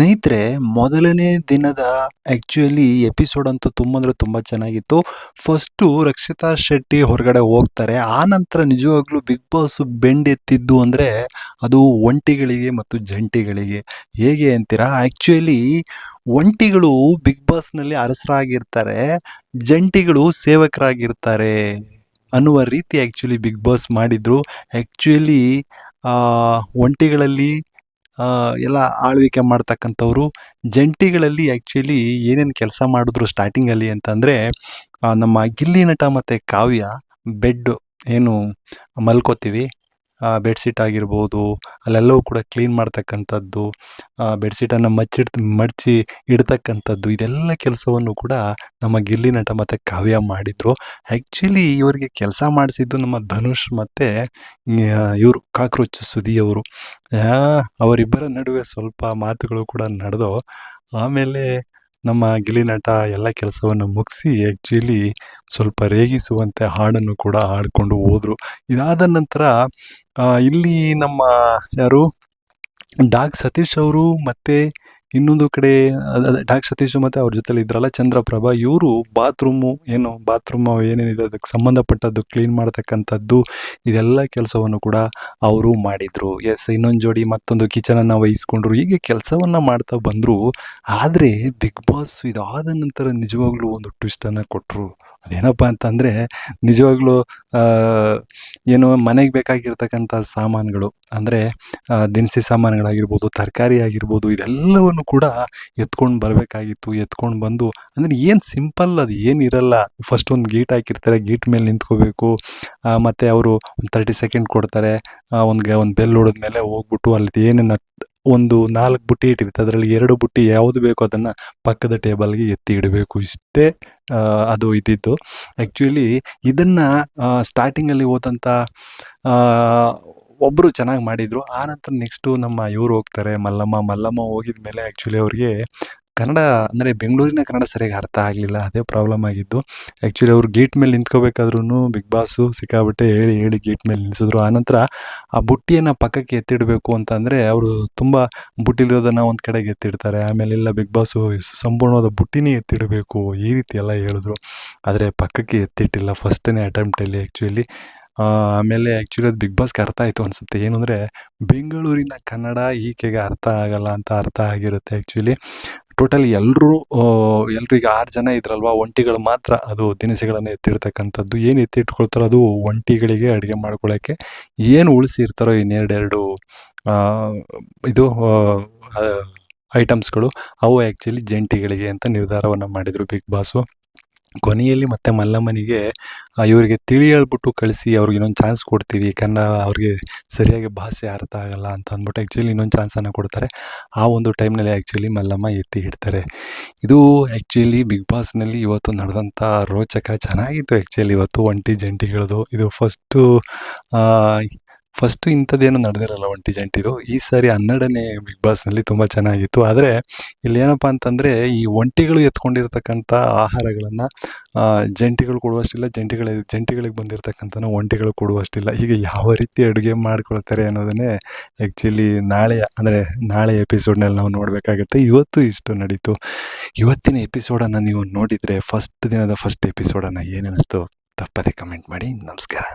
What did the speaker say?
ಸ್ನೇಹಿತರೆ, ಮೊದಲನೇ ದಿನದ ಆ್ಯಕ್ಚುಯಲಿ ಎಪಿಸೋಡ್ ಅಂತೂ ತುಂಬ ಅಂದರೆ ತುಂಬ ಚೆನ್ನಾಗಿತ್ತು. ಫಸ್ಟು ರಕ್ಷಿತಾ ಶೆಟ್ಟಿ ಹೊರಗಡೆ ಹೋಗ್ತಾರೆ. ಆ ನಂತರ ನಿಜವಾಗ್ಲೂ ಬಿಗ್ ಬಾಸ್ ಬೆಂಡೆತ್ತಿದ್ದು ಅಂದರೆ ಅದು ಒಂಟಿಗಳಿಗೆ ಮತ್ತು ಜಂಟಿಗಳಿಗೆ. ಹೇಗೆ ಅಂತೀರಾ? ಆ್ಯಕ್ಚುಲಿ ಒಂಟಿಗಳು ಬಿಗ್ ಬಾಸ್ನಲ್ಲಿ ಅರಸರಾಗಿರ್ತಾರೆ, ಜಂಟಿಗಳು ಸೇವಕರಾಗಿರ್ತಾರೆ ಅನ್ನುವ ರೀತಿ ಆ್ಯಕ್ಚುಲಿ ಬಿಗ್ ಬಾಸ್ ಮಾಡಿದರು. ಆ್ಯಕ್ಚುಲಿ ಒಂಟಿಗಳಲ್ಲಿ ಎಲ್ಲ ಆಳ್ವಿಕೆ ಮಾಡ್ತಕ್ಕಂಥವ್ರು. ಜಂಟಿಗಳಲ್ಲಿ ಆ್ಯಕ್ಚುಲಿ ಏನೇನು ಕೆಲಸ ಮಾಡಿದ್ರು ಸ್ಟಾರ್ಟಿಂಗಲ್ಲಿ ಅಂತಂದರೆ ನಮ್ಮ ಗಿಲ್ಲಿ ನಟ ಮತ್ತು ಕಾವ್ಯ ಬೆಡ್ಡು ಏನು ಮಲ್ಕೋತೀವಿ. ಬೆಡ್ಶೀಟ್ ಆಗಿರ್ಬೋದು, ಅಲ್ಲೆಲ್ಲವೂ ಕೂಡ ಕ್ಲೀನ್ ಮಾಡ್ತಕ್ಕಂಥದ್ದು ಬೆಡ್ಶೀಟನ್ನು ಮಚ್ಚಿಡ್, ಮಡಚಿ ಇಡ್ತಕ್ಕಂಥದ್ದು, ಇದೆಲ್ಲ ಕೆಲಸವನ್ನು ಕೂಡ ನಮ್ಮ ಗಿಲ್ಲಿ ನಟ ಮತ್ತು ಕಾವ್ಯ ಮಾಡಿದರು. ಆ್ಯಕ್ಚುಲಿ ಇವರಿಗೆ ಕೆಲಸ ಮಾಡಿಸಿದ್ದು ನಮ್ಮ ಧನುಷ್ ಮತ್ತು ಇವರು ಕಾಕ್ರೋಚ್ ಸುದಿ ಅವರು. ಅವರಿಬ್ಬರ ನಡುವೆ ಸ್ವಲ್ಪ ಮಾತುಗಳು ಕೂಡ ನಡೆದು ಆಮೇಲೆ ನಮ್ಮ ಗಿಲಿನಟ ನಟ ಎಲ್ಲ ಕೆಲಸವನ್ನು ಮುಗಿಸಿ ಆ್ಯಕ್ಚುಲಿ ಸ್ವಲ್ಪ ರೇಗಿಸುವಂತೆ ಹಾಡನ್ನು ಕೂಡ ಹಾಡಿಕೊಂಡು ಹೋದರು. ಇದಾದ ನಂತರ ಇಲ್ಲಿ ನಮ್ಮ ಯಾರು? ಡಾಗ್ ಸತೀಶ್ ಅವರು ಮತ್ತು ಇನ್ನೊಂದು ಕಡೆ ಡಾಕ್ ಸತೀಶ್ ಮತ್ತು ಅವ್ರ ಜೊತೆಲಿ ಇದ್ರಲ್ಲ ಚಂದ್ರಪ್ರಭಾ, ಇವರು ಬಾತ್ರೂಮು, ಏನು ಬಾತ್ರೂಮ್ ಏನೇನಿದೆ ಅದಕ್ಕೆ ಸಂಬಂಧಪಟ್ಟದ್ದು, ಕ್ಲೀನ್ ಮಾಡ್ತಕ್ಕಂಥದ್ದು, ಇದೆಲ್ಲ ಕೆಲಸವನ್ನು ಕೂಡ ಅವರು ಮಾಡಿದರು. ಎಸ್, ಇನ್ನೊಂದು ಜೋಡಿ ಮತ್ತೊಂದು ಕಿಚನನ್ನು ವಹಿಸ್ಕೊಂಡ್ರು. ಹೀಗೆ ಕೆಲಸವನ್ನು ಮಾಡ್ತಾ ಬಂದರು. ಆದರೆ ಬಿಗ್ ಬಾಸ್ ಇದಾದ ನಂತರ ನಿಜವಾಗ್ಲೂ ಒಂದು ಟ್ವಿಸ್ಟನ್ನು ಕೊಟ್ಟರು ಅದೇನಪ್ಪ ಅಂತಂದರೆ, ನಿಜವಾಗ್ಲೂ ಏನು ಮನೆಗೆ ಬೇಕಾಗಿರ್ತಕ್ಕಂಥ ಸಾಮಾನುಗಳು, ಅಂದರೆ ದಿನಸಿ ಸಾಮಾನುಗಳಾಗಿರ್ಬೋದು, ತರಕಾರಿ ಆಗಿರ್ಬೋದು, ಇದೆಲ್ಲವನ್ನು ಕೂಡ ಎತ್ಕೊಂಡು ಬರಬೇಕಾಗಿತ್ತು, ಎತ್ಕೊಂಡು ಬಂದು, ಅಂದರೆ ಏನು ಸಿಂಪಲ್ ಅದು ಏನಿರಲ್ಲ ಫಸ್ಟ್ ಒಂದು ಗೇಟ್ ಹಾಕಿರ್ತಾರೆ, ಗೇಟ್ ಮೇಲೆ ನಿಂತ್ಕೋಬೇಕು. ಮತ್ತು ಅವರು ಒಂದು ತರ್ಟಿ ಸೆಕೆಂಡ್ ಕೊಡ್ತಾರೆ. ಒಂದು ಒಂದು ಬೆಲ್ ಹೊಡೆದ್ಮೇಲೆ ಹೋಗ್ಬಿಟ್ಟು ಅಲ್ಲಿ ಏನೇನು ಒಂದು ನಾಲ್ಕು ಬುಟ್ಟಿ ಇಟ್ಟಿರುತ್ತೆ. ಅದರಲ್ಲಿ ಎರಡು ಬುಟ್ಟಿ ಯಾವುದು ಬೇಕೋ ಅದನ್ನು ಪಕ್ಕದ ಟೇಬಲ್ಗೆ ಎತ್ತಿ ಇಡಬೇಕು. ಇಷ್ಟೇ ಅದು ಇದ್ದಿದ್ದು. ಆ್ಯಕ್ಚುಲಿ ಇದನ್ನು ಸ್ಟಾರ್ಟಿಂಗಲ್ಲಿ ಹೋದಂಥ ಒಬ್ಬರು ಚೆನ್ನಾಗಿ ಮಾಡಿದರು. ಆನಂತರ ನೆಕ್ಸ್ಟು ನಮ್ಮ ಇವರು ಹೋಗ್ತಾರೆ, ಮಲ್ಲಮ್ಮ. ಮಲ್ಲಮ್ಮ ಹೋಗಿದ ಮೇಲೆ ಆ್ಯಕ್ಚುಲಿ ಅವ್ರಿಗೆ ಕನ್ನಡ ಅಂದರೆ ಬೆಂಗಳೂರಿನ ಕನ್ನಡ ಸರಿಯಾಗಿ ಅರ್ಥ ಆಗಲಿಲ್ಲ. ಅದೇ ಪ್ರಾಬ್ಲಮ್ ಆಗಿದ್ದು. ಆ್ಯಕ್ಚುಲಿ ಅವ್ರು ಗೇಟ್ ಮೇಲೆ ನಿಂತ್ಕೋಬೇಕಾದ್ರೂ ಬಿಗ್ ಬಾಸು ಸಿಕ್ಕಾಬಿಟ್ಟೆ ಹೇಳಿ ಹೇಳಿ ಗೇಟ್ ಮೇಲೆ ನಿಲ್ಲಿಸಿದ್ರು ಆನಂತರ ಆ ಬುಟ್ಟಿಯನ್ನು ಪಕ್ಕಕ್ಕೆ ಎತ್ತಿಡಬೇಕು ಅಂತಂದರೆ ಅವರು ತುಂಬ ಬುಟ್ಟಿಲಿರೋದನ್ನು ಒಂದು ಕಡೆಗೆ ಎತ್ತಿಡ್ತಾರೆ. ಆಮೇಲೆ ಇಲ್ಲ ಬಿಗ್ ಬಾಸು ಸಂಪೂರ್ಣವಾದ ಬುಟ್ಟಿನೇ ಎತ್ತಿಡಬೇಕು ಈ ರೀತಿ ಎಲ್ಲ ಹೇಳಿದ್ರು. ಆದರೆ ಪಕ್ಕಕ್ಕೆ ಎತ್ತಿಟ್ಟಿಲ್ಲ. ಫಸ್ಟನೇ ಅಟೆಂಪ್ಟಲ್ಲಿ ಆ್ಯಕ್ಚುಲಿ ಆಮೇಲೆ ಆ್ಯಕ್ಚುಲಿ ಅದು ಬಿಗ್ ಬಾಸ್ಗೆ ಅರ್ಥ ಆಯಿತು ಅನಿಸುತ್ತೆ. ಏನು ಅಂದರೆ ಬೆಂಗಳೂರಿನ ಕನ್ನಡ ಈಕೆಗೆ ಅರ್ಥ ಆಗಲ್ಲ ಅಂತ ಅರ್ಥ ಆಗಿರುತ್ತೆ ಆ್ಯಕ್ಚುಲಿ ಟೋಟಲ್ ಎಲ್ಲರೂ ಎಲ್ಲರೂ ಈಗ ಆರು ಜನ ಇದ್ರಲ್ವಾ, ಒಂಟಿಗಳು ಮಾತ್ರ ಅದು ದಿನಸಿಗಳನ್ನು ಎತ್ತಿಡ್ತಕ್ಕಂಥದ್ದು. ಏನು ಎತ್ತಿಟ್ಕೊಳ್ತಾರೋ ಅದು ಒಂಟಿಗಳಿಗೆ ಅಡುಗೆ ಮಾಡ್ಕೊಳ್ಳೋಕ್ಕೆ ಏನು ಉಳಿಸಿರ್ತಾರೋ ಇನ್ನೆರಡೆರಡು ಇದು ಐಟಮ್ಸ್ಗಳು ಅವು ಆ್ಯಕ್ಚುಲಿ ಜಂಟಿಗಳಿಗೆ ಅಂತ ನಿರ್ಧಾರವನ್ನು ಮಾಡಿದರು ಬಿಗ್ ಬಾಸು ಕೊನೆಯಲ್ಲಿ ಮತ್ತೆ ಮಲ್ಲಮ್ಮನಿಗೆ, ಇವರಿಗೆ ತಿಳಿ ಹೇಳ್ಬಿಟ್ಟು ಕಳಿಸಿ, ಅವ್ರಿಗೆ ಇನ್ನೊಂದು ಚಾನ್ಸ್ ಕೊಡ್ತೀವಿ. ಕನ್ನಡ ಅವ್ರಿಗೆ ಸರಿಯಾಗಿ ಭಾಷೆ ಅರ್ಥ ಆಗಲ್ಲ ಅಂತ ಅಂದ್ಬಿಟ್ಟು ಆ್ಯಕ್ಚುಲಿ ಇನ್ನೊಂದು ಚಾನ್ಸನ್ನು ಕೊಡ್ತಾರೆ. ಆ ಒಂದು ಟೈಮ್ನಲ್ಲಿ ಆ್ಯಕ್ಚುಲಿ ಮಲ್ಲಮ್ಮ ಎತ್ತಿ ಇಡ್ತಾರೆ ಇದು ಆ್ಯಕ್ಚುಲಿ ಬಿಗ್ ಬಾಸ್ನಲ್ಲಿ ಇವತ್ತು ನಡೆದಂಥ ರೋಚಕ, ಚೆನ್ನಾಗಿತ್ತು ಆ್ಯಕ್ಚುಲಿ ಇವತ್ತು ಒಂಟಿ ಜಂಟಿಗಳದು. ಇದು ಫಸ್ಟು ಫಸ್ಟು ಇಂಥದ್ದೇನು ನಡೆದಿರಲ್ಲ ಒಂಟಿ ಜಂಟಿದು ಈ ಸಾರಿ ಹನ್ನೆರಡನೇ ಬಿಗ್ ಬಾಸ್ನಲ್ಲಿ ತುಂಬ ಚೆನ್ನಾಗಿತ್ತು. ಆದರೆ ಇಲ್ಲಿ ಏನಪ್ಪ ಅಂತಂದರೆ ಈ ಒಂಟಿಗಳು ಎತ್ಕೊಂಡಿರ್ತಕ್ಕಂಥ ಆಹಾರಗಳನ್ನು ಜಂಟಿಗಳು ಕೊಡುವಷ್ಟಿಲ್ಲ, ಜಂಟಿಗಳ, ಜಂಟಿಗಳಿಗೆ ಬಂದಿರತಕ್ಕಂಥ ಒಂಟಿಗಳು ಕೊಡುವಷ್ಟಿಲ್ಲ. ಹೀಗೆ ಯಾವ ರೀತಿ ಅಡುಗೆ ಮಾಡ್ಕೊಳ್ತಾರೆ ಅನ್ನೋದನ್ನೇ ಆ್ಯಕ್ಚುಲಿ ನಾಳೆ, ಅಂದರೆ ನಾಳೆ ಎಪಿಸೋಡ್ನಲ್ಲಿ ನಾವು ನೋಡಬೇಕಾಗುತ್ತೆ. ಇವತ್ತು ಇಷ್ಟು ನಡೀತು. ಇವತ್ತಿನ ಎಪಿಸೋಡನ್ನು ನೀವು ನೋಡಿದರೆ ಫಸ್ಟ್ ದಿನದ ಫಸ್ಟ್ ಎಪಿಸೋಡನ್ನು ಏನಿಸ್ತು ತಪ್ಪದೆ ಕಮೆಂಟ್ ಮಾಡಿ. ನಮಸ್ಕಾರ.